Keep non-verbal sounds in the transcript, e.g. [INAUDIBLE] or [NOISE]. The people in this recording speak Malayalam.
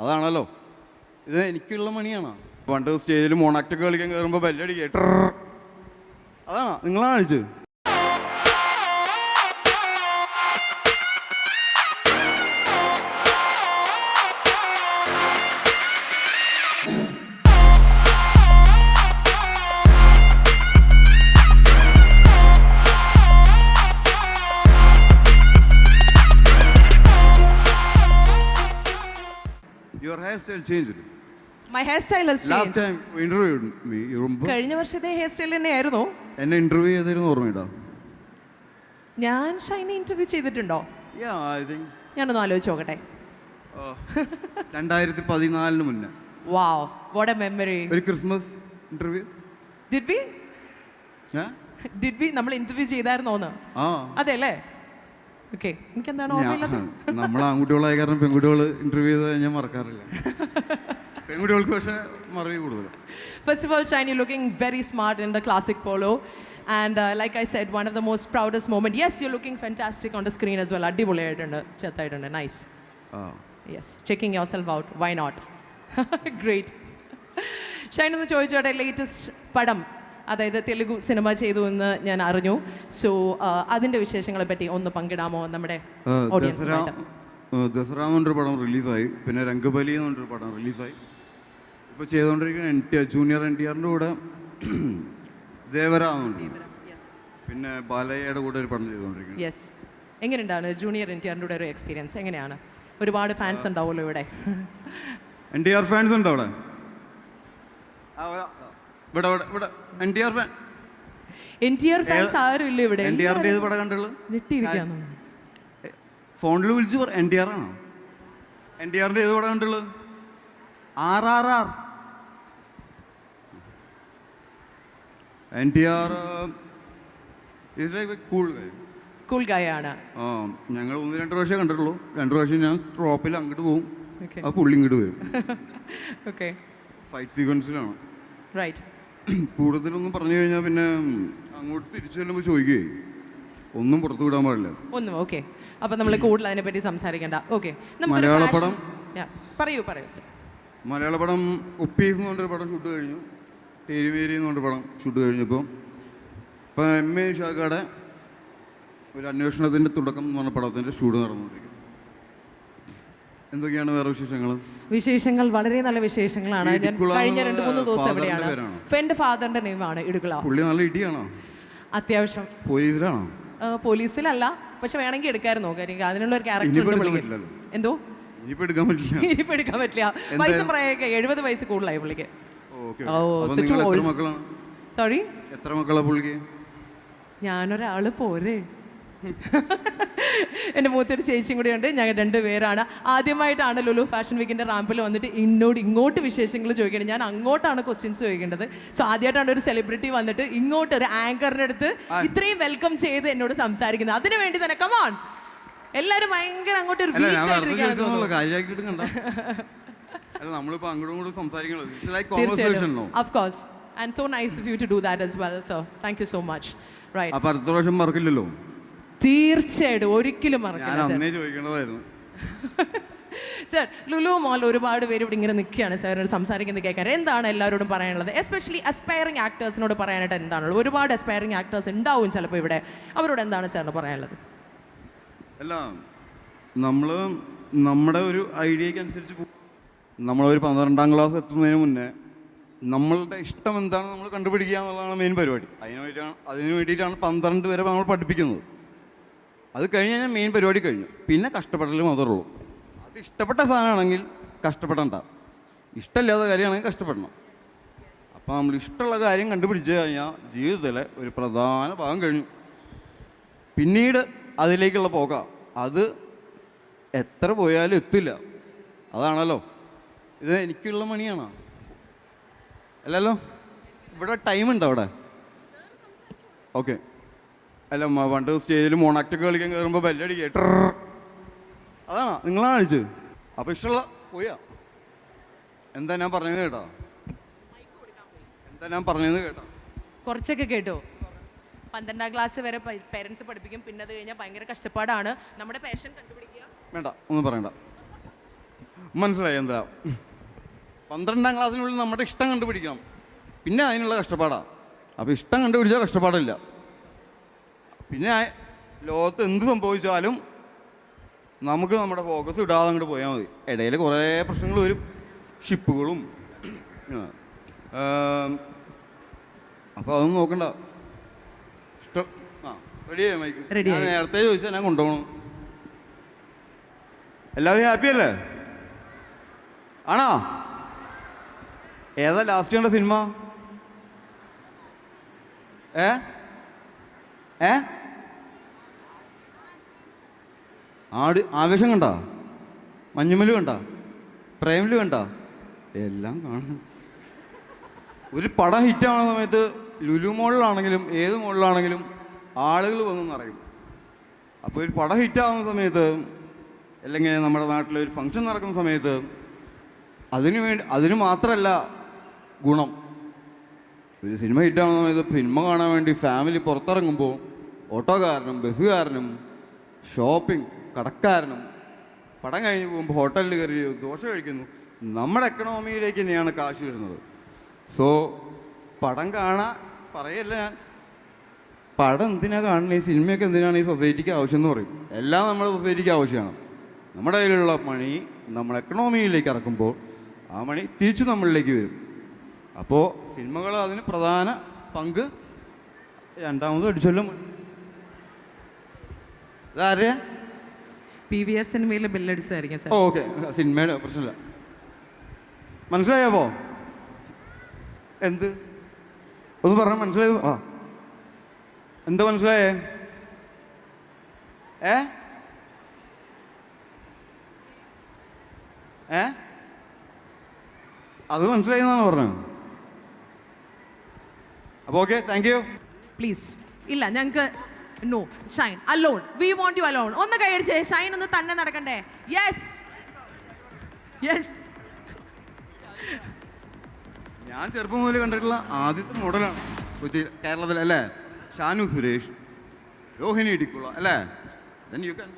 അതാണല്ലോ. ഇത് എനിക്കുള്ള മണിയാണോ. പണ്ട് സ്റ്റേജിൽ മോണാക്റ്റൊക്കെ കളിക്കാൻ കയറുമ്പോൾ ബെല്ലടിക്കുക. അതാണോ? നിങ്ങളാണ് അടിച്ചത് hair style change my hair style last time interview ചെയ്യുമ്പോൾ കഴിഞ്ഞ വർഷത്തെ ഹെയർ സ്റ്റൈൽ തന്നെയായിരുന്നു. എന്നെ ഇന്റർവ്യൂ ചെയ്തിരുന്നു ഓർമ്മയുണ്ടോ? ഞാൻ ഷൈനി ഇന്റർവ്യൂ ചെയ്തിട്ടുണ്ടോ? യാ ഐ തിങ്ക് ഞാനൊന്ന് ആലോചിച്ച് നോക്കട്ടെ. രണ്ടായിരത്തി പതിനാലിന് മുന്നേ. വാവ് വാട്ട് എ മെമ്മറി ഒരു Christmas interview did be did be നമ്മൾ ഇന്റർവ്യൂ ചെയ്തായിരുന്നോന്ന് ആ. അതെ അല്ലേ? ഓക്കെ ഓർമ്മയില്ലാത്ത [LAUGHS] നമ്മൾ ആൺകുട്ടികളായ കാരണം പെൺകുട്ടികൾ ഇന്റർവ്യൂ ചെയ്ത് ഞാൻ മറക്കാറില്ല. [LAUGHS] പെൺകുട്ടികൾക്ക് പക്ഷേ മറവി കൂടുതൽ. First of all Shine you looking very smart in the classic polo and like I said one of the most proudest moment yes you looking fantastic on the screen as well. അടിപൊളിയായിട്ടുണ്ട് ചെത്തായിട്ടുണ്ട് nice yes checking yourself out why not great Shine എന്ന് ചോദിച്ചോട്ടെ ലേറ്റസ്റ്റ് പടം? അതായത് തെലുഗു സിനിമ ചെയ്തു എന്ന് ഞാൻ അറിഞ്ഞു. സോ അതിന്റെ വിശേഷങ്ങളെ പറ്റി ഒന്ന് പങ്കിടാമോ നമ്മുടെ ദസറ എന്നൊരു പടം റിലീസായി. പിന്നെ രംഗബലി എന്നൊരു പടം റിലീസായി. ഇപ്പോൾ ചെയ്തുകൊണ്ടിരിക്കുന്ന N T junior N T ആറിന്റെ കൂടെ ദേവര എന്നുണ്ട് പിന്നെ ബാലയ്യയുടെ കൂടെ ഒരു പടം ചെയ്തുകൊണ്ടിരിക്കുന്നത് യെസ് എങ്ങനെയുണ്ടാണ് ജൂനിയർ എൻ ടി ആറിന്റെ കൂടെ ഒരു എക്സ്പീരിയൻസ് എങ്ങനെയാണ്? ഒരുപാട് ഫാൻസ് ഉണ്ടാവുമല്ലോ ഇവിടെ. എൻ ടി ആർ ഫാൻസ് ഉണ്ടോ അവിടെ? ഇവിടെ ഇവിടെ ഇവിടെ. ഇവിടെ N T R fan N T R fans ആരും ഇല്ല ഇവിടെ എൻ ടി ആറിന്റെ ഏത് പടം കണ്ടുള്ളൂ ഞെട്ടിയിരിക്കാന്ന് ഫോണിൽ വിളിച്ച് പറ എൻ ടി ആർ ആണോ? എൻ ടി ആറിന്റെ ഏത് പടം കണ്ടുള്ളത് R R R N T R cool ആ ഞങ്ങൾ ഒന്ന് രണ്ട് പ്രാവശ്യം കണ്ടിട്ടുള്ളൂ. രണ്ട് പ്രാവശ്യം ഞാൻ ട്രോപ്പിൽ അങ്ങോട്ട് പോകും ആ പുള്ളി ഇങ്ങോട്ട് വരും. ഓക്കെ ഫൈറ്റ് സീക്വൻസിലാണ് റൈറ്റ് കൂടുതലൊന്നും പറഞ്ഞു കഴിഞ്ഞാൽ പിന്നെ അങ്ങോട്ട് തിരിച്ചു ചെല്ലുമ്പോൾ ചോദിക്കുകയെ ഒന്നും പുറത്തു വിടാൻ പാടില്ല. ഒന്നും ഓക്കെ. അപ്പം നമ്മൾ കൂടുതൽ അതിനെപ്പറ്റി സംസാരിക്കണ്ട. ഓക്കെ. മലയാള പടം? പറയൂ പറയൂ സർ മലയാള പടം ഉപ്പീസ് എന്ന് പറഞ്ഞൊരു പടം ഷൂട്ട് കഴിഞ്ഞു. തേരുമേരി എന്ന് പറഞ്ഞൊരു പടം ഷൂട്ട് കഴിഞ്ഞപ്പോൾ ഇപ്പം. എം എ ഷാഖയുടെ ഒരു അന്വേഷണത്തിന്റെ തുടക്കം എന്ന് പറഞ്ഞ പടത്തിന്റെ ഷൂട്ട് നടന്നുകൊണ്ടിരിക്കും എന്തൊക്കെയാണ് വേറെ വിശേഷങ്ങൾ വിശേഷങ്ങൾ വളരെ നല്ല വിശേഷങ്ങളാണ്. ഞാൻ കഴിഞ്ഞ രണ്ട് മൂന്ന് ദിവസം എവിടെയാണ് എന്റെ ഫാദറിന്റെ നെയ്മാണ് ഇടുകള പുള്ളി നല്ല ഇടിയാണോ? അത്യാവശ്യം. പോലീസിലാണോ? പോലീസിലല്ല. പക്ഷെ വേണമെങ്കിൽ എടുക്കായിരുന്നു. കാര്യം അതിനുള്ള ഒരു ക്യാരക്ടർ ഇനിയിപ്പോ. എന്തോ? ഇനിയിപ്പോൾ എടുക്കാൻ പറ്റില്ല. ഇനിയിപ്പോ എടുക്കാൻ പറ്റില്ല. വയസ്സും പ്രായമൊക്കെ എഴുപത് വയസ്സ് കൂടുതലായി പുള്ളിക്ക്. സോറി എത്ര മക്കളാ പുള്ളിക്ക്? ഞാനൊരാൾ പോരെ. [LAUGHS] എന്റെ മൂത്തൊരു ചേച്ചിയും കൂടി ഉണ്ട്. ഞങ്ങൾ രണ്ട് പേരാണ്. ആദ്യമായിട്ടാണ് ലുലു ഫാഷൻ വീക്കിന്റെ റാമ്പിൽ വന്നിട്ട് ഇന്നോട് ഇങ്ങോട്ട് വിശേഷങ്ങൾ ചോദിക്കുന്നത് ഞാൻ അങ്ങോട്ടാണ് ക്വസ്റ്റ്യൻസ് ചോദിക്കേണ്ടത് സോ ആദ്യമായിട്ടാണ് ഒരു സെലിബ്രിറ്റി വന്നിട്ട് ഇങ്ങോട്ട് ഒരു ആങ്കറിന്റെ അടുത്ത് ഇത്രയും വെൽക്കം ചെയ്ത് എന്നോട് സംസാരിക്കുന്നത്. അതിനു വേണ്ടി തന്നെ കമോൺ എല്ലാവരും ഭയങ്കര അങ്ങോട്ട് ഒരു അങ്ങോട്ടും ഇങ്ങോട്ടും conversation of course and so nice of you to do that as well so thank you so much right അപ്പോൾ അടുത്ത പ്രാവശ്യം മറക്കില്ലല്ലോ. തീർച്ചയായിട്ടും ഒരിക്കലും മറക്കില്ല. ചോദിക്കേണ്ടതായിരുന്നു [LAUGHS] സർ. ലുലു മോൾ ഒരുപാട് പേര് ഇവിടെ ഇങ്ങനെ നിൽക്കുകയാണ് സാറിനോട് സംസാരിക്കുന്നത് കേൾക്കാൻ. എന്താണ് എല്ലാവരോടും പറയാനുള്ളത്? എസ്പെഷ്യലി അസ്പയറിംഗ് ആക്ടേഴ്സിനോട് പറയാനായിട്ട് എന്താണുള്ളത്? ഒരുപാട് അസ്പയറിംഗ് ആക്ടേഴ്സ് ഉണ്ടാവും ചിലപ്പോൾ ഇവിടെ. അവരോട് എന്താണ് സാറിന് പറയാനുള്ളത്? അല്ല നമ്മൾ നമ്മുടെ ഒരു ഐഡിയക്ക് അനുസരിച്ച് നമ്മളൊരു പന്ത്രണ്ടാം ക്ലാസ് എത്തുന്നതിന് മുന്നേ നമ്മളുടെ ഇഷ്ടം എന്താണ് നമ്മൾ കണ്ടുപിടിക്കുക എന്നുള്ളതാണ് മെയിൻ പരിപാടി. അതിനു വേണ്ടിയിട്ടാണ് അതിനു വേണ്ടിയിട്ടാണ് പന്ത്രണ്ട് വരെ നമ്മൾ പഠിപ്പിക്കുന്നത്. അത് കഴിഞ്ഞ് കഴിഞ്ഞാൽ മെയിൻ പരിപാടി കഴിഞ്ഞു. പിന്നെ കഷ്ടപ്പെടൽ മാത്രമേ ഉള്ളൂ. അത് ഇഷ്ടപ്പെട്ട സാധനമാണെങ്കിൽ കഷ്ടപ്പെടണ്ട. ഇഷ്ടമില്ലാത്ത കാര്യമാണെങ്കിൽ കഷ്ടപ്പെടണം. അപ്പോൾ നമ്മൾ ഇഷ്ടമുള്ള കാര്യം കണ്ടുപിടിച്ച് കഴിഞ്ഞാൽ ജീവിതത്തിലെ ഒരു പ്രധാന ഭാഗം കഴിഞ്ഞു. പിന്നീട് അതിലേക്കുള്ള പോക അത് എത്ര പോയാലും എത്തില്ല. അതാണല്ലോ. ഇത് എനിക്കുള്ള മണിയാണോ? അല്ലല്ലോ. ഇവിടെ ടൈമുണ്ടോ അവിടെ? ഓക്കെ. അല്ല പണ്ട് സ്റ്റേജിൽ മോണാക്ട് കളിക്കാൻ കയറുമ്പോൾ ബെല്ലടിക്കുക അതാണ്? നിങ്ങളാണ് അടിച്ചത് അപ്പോൾ ഇഷ്ടമുള്ള പോയാ. എന്താ ഞാൻ പറഞ്ഞത് കേട്ടോ? എന്താ ഞാൻ പറഞ്ഞത് കേട്ടോ? കുറച്ചൊക്കെ കേട്ടോ. പന്ത്രണ്ടാം ക്ലാസ് വരെ പേരൻസ് പഠിപ്പിക്കും. പിന്നെ അത് കഴിഞ്ഞാൽ ഭയങ്കര കഷ്ടപ്പാടാണ്. നമ്മുടെ പേഷൻ കണ്ടുപിടിക്കുക. വേണ്ട ഒന്നും പറയണ്ട. മനസ്സിലായി എന്താ? പന്ത്രണ്ടാം ക്ലാസ്സിനുള്ളിൽ നമ്മുടെ ഇഷ്ടം കണ്ടുപിടിക്കണം. പിന്നെ അതിനുള്ള കഷ്ടപ്പാടാണ് അപ്പോൾ ഇഷ്ടം കണ്ടുപിടിച്ചാൽ കഷ്ടപ്പാടില്ല. പിന്നെ ലോകത്ത് എന്ത് സംഭവിച്ചാലും നമുക്ക് നമ്മുടെ ഫോക്കസ് ഇടാതെ അങ്ങോട്ട് പോയാൽ മതി. ഇടയിൽ കുറേ പ്രശ്നങ്ങൾ വരും. ഷിപ്പുകളും അപ്പോൾ അതൊന്നും നോക്കണ്ട. ഇഷ്ടം. ആ റെഡി മൈക്ക് ഞാൻ. നേരത്തെ ചോദിച്ചാൽ ഞാൻ കൊണ്ടുപോകണം. എല്ലാവരും ഹാപ്പി അല്ലേ? ആണോ? ഏതാ ലാസ്റ്റ് കണ്ട സിനിമ ഏ? ഏ? ആട് ആവേശം കണ്ട? മഞ്ഞുമൽ കണ്ട? പ്രേമിൽ കണ്ട? എല്ലാം കാണും. ഒരു പടം ഹിറ്റാവുന്ന സമയത്ത് ലുലു മോളിലാണെങ്കിലും ഏത് മോളിലാണെങ്കിലും ആളുകൾ വന്നു നിറയും. അപ്പോൾ ഒരു പടം ഹിറ്റാവുന്ന സമയത്ത് അല്ലെങ്കിൽ നമ്മുടെ നാട്ടിൽ ഒരു ഫംഗ്ഷൻ നടക്കുന്ന സമയത്ത് അതിനു വേണ്ടി അതിന് മാത്രമല്ല ഗുണം. ഒരു സിനിമ ഹിറ്റാവുന്ന സമയത്ത് സിനിമ കാണാൻ വേണ്ടി ഫാമിലി പുറത്തിറങ്ങുമ്പോൾ ഓട്ടോക്കാരനും ബസ്സുകാരനും ഷോപ്പിംഗ് കടക്കാരനും പടം കഴിഞ്ഞ് പോകുമ്പോൾ ഹോട്ടലിൽ കയറി ദോശ കഴിക്കുന്നു. നമ്മുടെ എക്കണോമിയിലേക്ക് തന്നെയാണ് കാശ് വരുന്നത്. സോ പടം കാണാൻ പറയല്ല ഞാൻ. പടം എന്തിനാ കാണുന്നത് ഈ സിനിമയൊക്കെ എന്തിനാണ് ഈ സൊസൈറ്റിക്ക് ആവശ്യം എന്ന് പറയും. എല്ലാം നമ്മുടെ സൊസൈറ്റിക്ക് ആവശ്യമാണ്. നമ്മുടെ കയ്യിലുള്ള മണി നമ്മൾ എക്കണോമിയിലേക്ക് ഇറക്കുമ്പോൾ ആ മണി തിരിച്ചു നമ്മളിലേക്ക് വരും. അപ്പോൾ സിനിമകൾ അതിന് പ്രധാന പങ്ക് രണ്ടാമത് അടിച്ചൊല്ലും. ഇതാരെ? പി വി ആർ സിനിമയിലെ ബില്ലടിച്ചതായിരിക്കും സാർ. ഓക്കെ. സിനിമയുടെ പ്രശ്നമില്ല. മനസ്സിലായപ്പോ എന്ത്? ഒന്ന് പറഞ്ഞ മനസ്സിലായത് ആ. എന്താ മനസ്സിലായേ? ഏ? ഏ? അത് മനസ്സിലായി എന്നാണ് പറഞ്ഞത്. അപ്പോൾ ഓക്കെ താങ്ക് യു പ്ലീസ് ഇല്ല ഞങ്ങൾക്ക് no Shine alone we won't you alone ഒന്ന് കൈയടിച്ചേ ഷൈൻ ഒന്ന് തന്നെ നടക്കണ്ടേ? യെസ് യെസ് ഞാൻ ചെറുപ്പം മുതൽ കണ്ടിട്ടുള്ള ആദ്യത്തെ മോഡലാണ് കൊച്ചി കേരളത്തിൽ അല്ലേ? ഷാനു സുരേഷ് രോഹിണി ഇടിക്കുള്ള അല്ലേ? Then you can